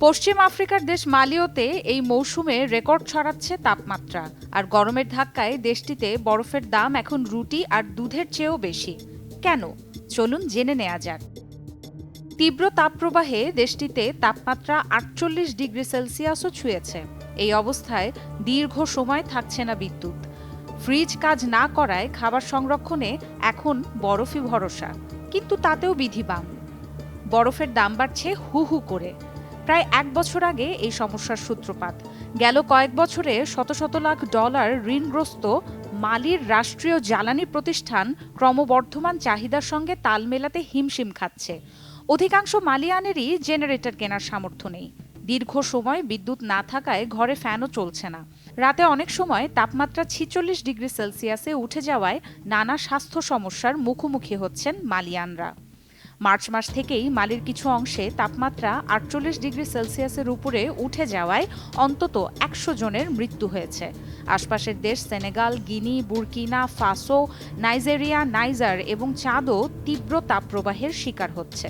পশ্চিম আফ্রিকার দেশ মালিওতে এই মৌসুমে রেকর্ড ছড়াচ্ছে তাপমাত্রা। আর গরমের ধাক্কায় দেশটিতে বরফের দাম এখন রুটি আর দুধের চেয়েও বেশি। কেন? চলুন জেনে নেওয়া যাক। তীব্র তাপপ্রবাহে দেশটিতে তাপমাত্রা আটচল্লিশ ডিগ্রি সেলসিয়াসও ছুঁয়েছে। এই অবস্থায় দীর্ঘ সময় থাকছে না বিদ্যুৎ। ফ্রিজ কাজ না করায় খাবার সংরক্ষণে এখন বরফই ভরসা। কিন্তু তাতেও বিধিবাম। বরফের দাম বাড়ছে হু হু করে। প্রায় এক বছর আগে এই সমস্যার সূত্রপাত। গেল কয়েক বছরে শত শত লাখ ডলার ঋণগ্রস্ত মালির রাষ্ট্রীয় জ্বালানি প্রতিষ্ঠান ক্রমবর্ধমান চাহিদার সঙ্গে তাল মেলাতে হিমশিম খাচ্ছে। অধিকাংশ মালিয়ানেরই জেনারেটর কেনার সামর্থ্য নেই। দীর্ঘ সময় বিদ্যুৎ না থাকায় ঘরে ফ্যানও চলছে না। রাতে অনেক সময় তাপমাত্রা ছিচল্লিশ ডিগ্রি সেলসিয়াসে উঠে যাওয়ায় নানা স্বাস্থ্য সমস্যার মুখোমুখি হচ্ছেন মালিয়ানরা। মার্চ মাস থেকেই মালির কিছু অংশে তাপমাত্রা আটচল্লিশ ডিগ্রি সেলসিয়াসের উপরে উঠে যাওয়ায় অন্তত একশো জনের মৃত্যু হয়েছে। আশপাশের দেশ Senegal, Guinea, Burkina, Faso, Nigeria, Niger এবং চাঁদও তীব্র তাপপ্রবাহের শিকার হচ্ছে।